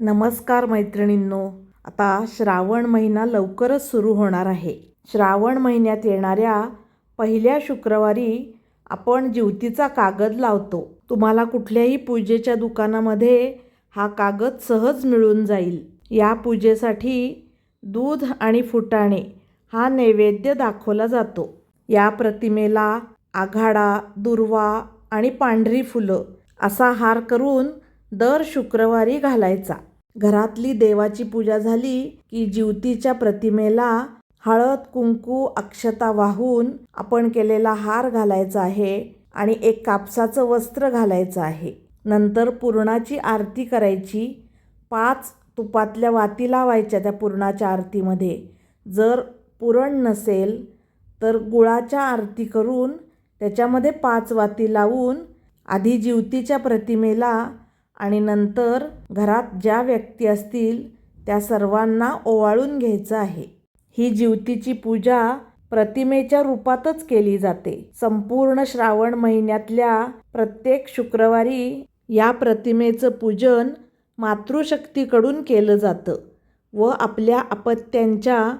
नमस्कार मैत्रिणींनो आता श्रावण महिना लवकरच सुरू होणार आहे. श्रावण महिन्यात येणाऱ्या पहिल्या शुक्रवारी आपण जीवतीचा कागद लावतो. तुम्हाला कुठल्याही पूजेच्या दुकानामध्ये हा कागद सहज मिळून जाईल. या पूजेसाठी दूध आणि फुटाणे हा नैवेद्य दाखवला जातो. या प्रतिमेला आघाडा दुर्वा आणि पांढरी फुलं असा हार करून दर शुक्रवारी घालायचा. घरातली देवाची पूजा झाली की जिवतीच्या प्रतिमेला हळद कुंकू अक्षता वाहून आपण केलेला हार घालायचा आहे आणि एक कापसाचं वस्त्र घालायचं आहे. नंतर पुरणाची आरती करायची. पाच तुपातल्या वाती लावायच्या त्या पुरणाच्या आरतीमध्ये. जर पुरण नसेल तर गुळाच्या आरती करून त्याच्यामध्ये पाच वाती लावून आधी जिवतीच्या प्रतिमेला आणि नंतर घरात ज्या व्यक्ती असतील त्या सर्वांना ओवाळून घ्यायचं आहे. ही जीवतीची पूजा प्रतिमेच्या रूपातच केली जाते. संपूर्ण श्रावण महिन्यातल्या प्रत्येक शुक्रवारी या प्रतिमेचं पूजन मातृशक्तीकडून केलं जातं व आपल्या अपत्यांच्या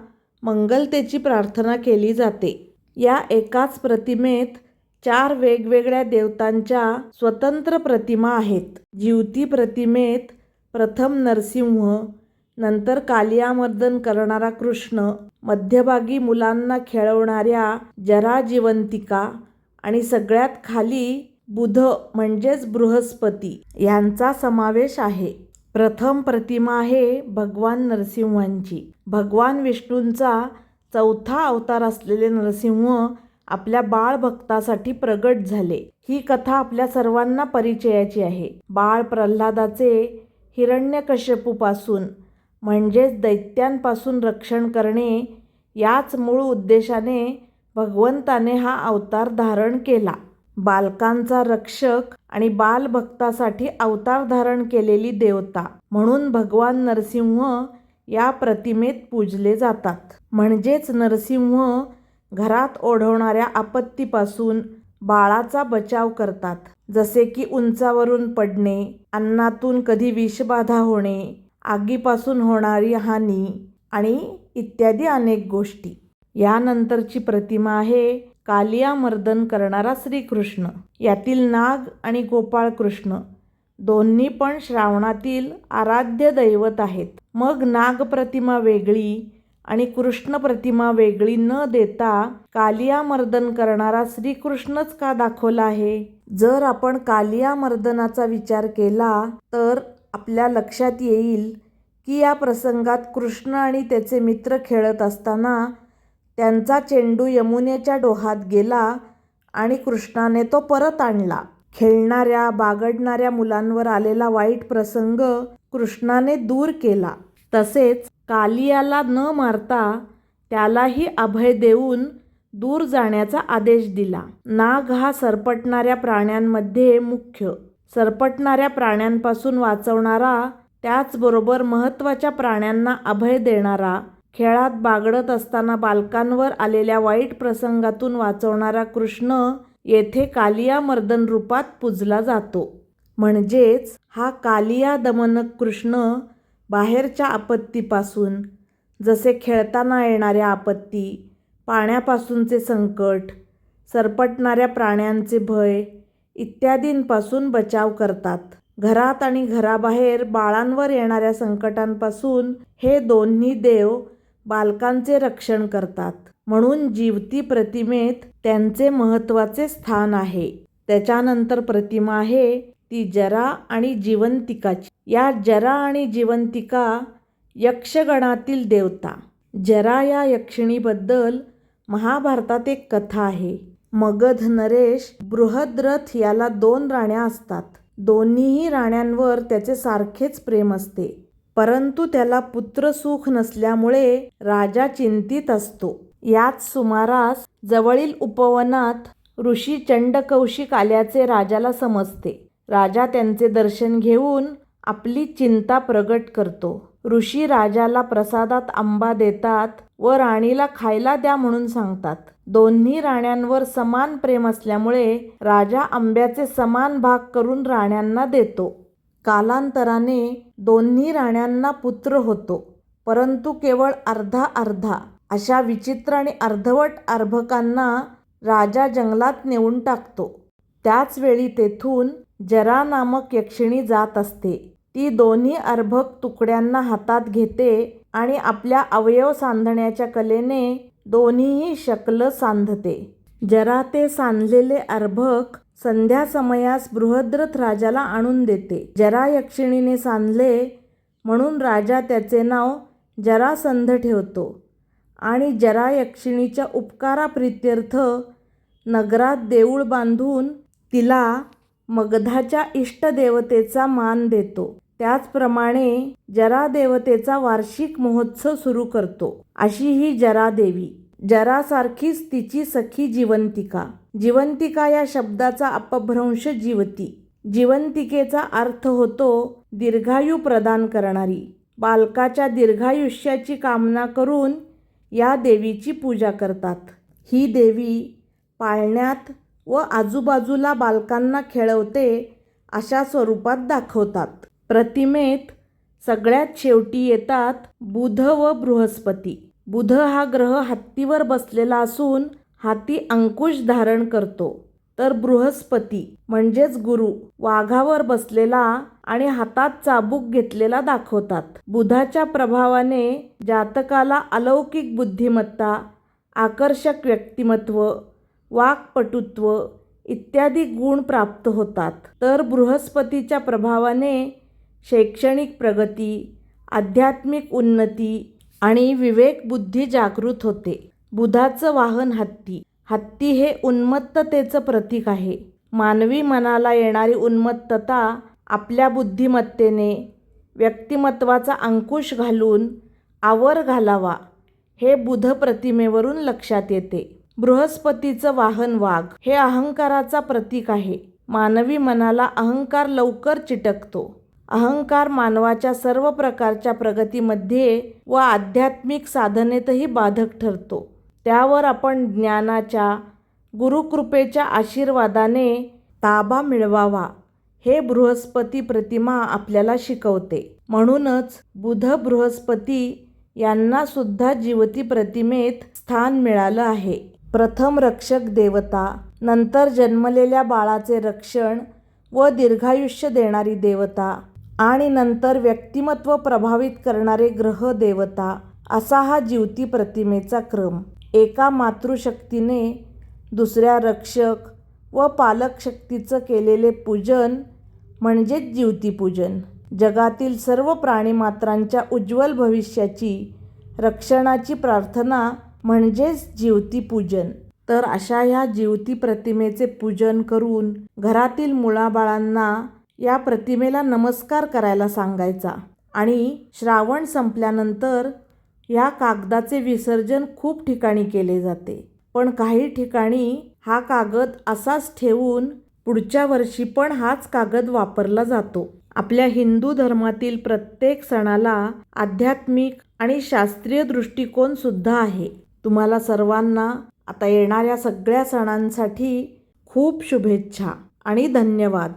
मंगलतेची प्रार्थना केली जाते. या एकाच प्रतिमेत चार वेगवेगळ्या देवतांच्या स्वतंत्र प्रतिमा आहेत. जीवती प्रतिमेत प्रथम नरसिंह नंतर कालियामर्दन करणारा कृष्ण मध्यभागी मुलांना खेळवणाऱ्या जराजिवंतिका आणि सगळ्यात खाली बुध म्हणजेच बृहस्पती यांचा समावेश आहे. प्रथम प्रतिमा आहे भगवान नरसिंहांची. भगवान विष्णूंचा चौथा अवतार असलेले नरसिंह आपल्या बाळ भक्तासाठी प्रगट झाले. ही कथा आपल्या सर्वांना परिचयाची आहे. बाळ प्रल्हादाचे हिरण्यकश्यपूपासून म्हणजेच दैत्यांपासून रक्षण करणे याच मूळ उद्देशाने भगवंताने हा अवतार धारण केला. बालकांचा रक्षक आणि बालभक्तासाठी अवतार धारण केलेली देवता म्हणून भगवान नरसिंह या प्रतिमेत पूजले जातात. म्हणजेच नरसिंह घरात ओढवणाऱ्या आपत्तीपासून बाळाचा बचाव करतात. जसे की उंचावरून पडणे अन्नातून कधी विषबाधा होणे आगीपासून होणारी हानी आणि इत्यादी अनेक गोष्टी. यानंतरची प्रतिमा आहे कालिया मर्दन करणारा श्रीकृष्ण. यातील नाग आणि गोपाळ कृष्ण दोन्ही पण श्रावणातील आराध्य दैवत आहेत. मग नाग प्रतिमा वेगळी आणि कृष्ण प्रतिमा वेगळी न देता कालिया मर्दन करणारा श्रीकृष्णच का दाखवला आहे? जर आपण कालिया मर्दनाचा विचार केला तर आपल्या लक्षात येईल की या प्रसंगात कृष्ण आणि त्याचे मित्र खेळत असताना त्यांचा चेंडू यमुनेच्या डोहात गेला आणि कृष्णाने तो परत आणला. खेळणाऱ्या बागडणाऱ्या मुलांवर आलेला वाईट प्रसंग कृष्णाने दूर केला. तसेच कालियाला न मारता त्यालाही अभय देऊन दूर जाण्याचा आदेश दिला. नाग हा सरपटणाऱ्या प्राण्यांमध्ये मुख्य. सरपटणाऱ्या प्राण्यांपासून वाचवणारा त्याचबरोबर महत्त्वाच्या प्राण्यांना अभय देणारा खेळात बागडत असताना बालकांवर आलेल्या वाईट प्रसंगातून वाचवणारा कृष्ण येथे कालिया मर्दन रूपात पूजला जातो. म्हणजेच हा कालिया दमनक कृष्ण बाहेरच्या आपत्तीपासून जसे खेळताना येणाऱ्या आपत्ती पाण्यापासूनचे संकट सरपटणाऱ्या प्राण्यांचे भय इत्यादींपासून बचाव करतात. घरात आणि घराबाहेर बाळांवर येणाऱ्या संकटांपासून हे दोन्ही देव बालकांचे रक्षण करतात. म्हणून जीवती प्रतिमेत त्यांचे महत्त्वाचे स्थान आहे. त्याच्यानंतर प्रतिमा आहे ती जरा आणि जिवंतिकाची. या जरा आणि जिवंतिका यक्षगणातील देवता. जरा या यक्षिणीबद्दल महाभारतात एक कथा आहे. मगध नरेश बृहद्रथ याला दोन राण्या असतात. दोन्हीही राण्यांवर त्याचे सारखेच प्रेम असते. परंतु त्याला पुत्रसुख नसल्यामुळे राजा चिंतित असतो. याच सुमारास जवळील उपवनात ऋषी चंडकौशिक आल्याचे राजाला समजते. राजा त्यांचे दर्शन घेऊन आपली चिंता प्रगट करतो. ऋषी राजाला प्रसादात आंबा देतात व राणीला खायला द्या म्हणून सांगतात. दोन्ही राण्यांवर समान प्रेम असल्यामुळे राजा आंब्याचे समान भाग करून राण्यांना देतो. कालांतराने दोन्ही राण्यांना पुत्र होतो. परंतु केवळ अर्धा अर्धा अशा विचित्र आणि अर्धवट अर्भकांना राजा जंगलात नेऊन टाकतो. त्याच वेळी तेथून जरा नामक यक्षिणी जात असते. ती दोन्ही अर्भक तुकड्यांना हातात घेते आणि आपल्या अवयव सांधण्याच्या कलेने दोन्हीही शकल सांधते. जरा ते सांधलेले अर्भक संध्या समयास बृहद्रथ राजाला आणून देते. जरा यक्षिणीने सांधले म्हणून राजा त्याचे नाव जरासंध ठेवतो आणि जरा यक्षिणीच्या उपकाराप्रित्यर्थ नगरात देऊळ बांधून तिला मगधाच्या इष्टदेवतेचा मान देतो. त्याचप्रमाणे जरा देवतेचा वार्षिक महोत्सव सुरू करतो. अशी ही जरा देवी. जरासारखीच तिची सखी जिवंतिका. जिवंतिका या शब्दाचा अपभ्रंश जीवती. जिवंतिकेचा अर्थ होतो दीर्घायू प्रदान करणारी. बालकाच्या दीर्घायुष्याची कामना करून या देवीची पूजा करतात. ही देवी पाळण्यात व आजूबाजूला बालकांना खेळवते अशा स्वरूपात दाखवतात. प्रतिमेत सगळ्यात शेवटी येतात बुध व बृहस्पती. बुध हा ग्रह हत्तीवर बसलेला असून हाती अंकुश धारण करतो. तर बृहस्पती म्हणजेच गुरु वाघावर बसलेला आणि हातात चाबूक घेतलेला दाखवतात. बुधाच्या प्रभावाने जातकाला अलौकिक बुद्धिमत्ता आकर्षक व्यक्तिमत्व वाक्पटुत्व इत्यादी गुण प्राप्त होतात. तर बृहस्पतीच्या प्रभावाने शैक्षणिक प्रगती आध्यात्मिक उन्नती आणि विवेकबुद्धी जागृत होते. बुधाचं वाहन हत्ती. हत्ती हे उन्मत्ततेचं प्रतीक आहे. मानवी मनाला येणारी उन्मत्तता आपल्या बुद्धिमत्तेने व्यक्तिमत्वाचा अंकुश घालून आवर घालावा हे बुध प्रतिमेवरून लक्षात येते. बृहस्पतीचं वाहन वाघ. हे अहंकाराचा प्रतीक आहे. मानवी मनाला अहंकार लवकर चिटकतो. अहंकार मानवाच्या सर्व प्रकारच्या प्रगतीमध्ये व आध्यात्मिक साधनेतही बाधक ठरतो. त्यावर आपण ज्ञानाच्या गुरुकृपेच्या आशीर्वादाने ताबा मिळवावा. हे बृहस्पती प्रतिमा आपल्याला शिकवते. म्हणूनच बुध बृहस्पती यांना सुद्धा जीवती प्रतिमेत स्थान मिळालं आहे. प्रथम रक्षक देवता नंतर जन्मलेल्या बाळाचे रक्षण व दीर्घायुष्य देणारी देवता आणि नंतर व्यक्तिमत्व प्रभावित करणारे ग्रह देवता असा हा जीवती प्रतिमेचा क्रम. एका मातृशक्तीने दुसऱ्या रक्षक व पालक शक्तीचं केलेले पूजन म्हणजेच जीवतीपूजन जगातील सर्व प्राणीमात्रांच्या उज्ज्वल भविष्याची रक्षणाची प्रार्थना म्हणजेच जीवती पूजन. तर अशा ह्या जीवती प्रतिमेचे पूजन करून घरातील मुळाबाळांना या प्रतिमेला नमस्कार करायला सांगायचा. आणि श्रावण संपल्यानंतर या कागदाचे विसर्जन खूप ठिकाणी केले जाते. पण काही ठिकाणी हा कागद असाच ठेवून पुढच्या वर्षी पण हाच कागद वापरला जातो. आपल्या हिंदू धर्मातील प्रत्येक सणाला आध्यात्मिक आणि शास्त्रीय दृष्टिकोन सुद्धा आहे. तुम्हाला सर्वांना आता येणाऱ्या सगळ्या सणांसाठी खूप शुभेच्छा आणि धन्यवाद.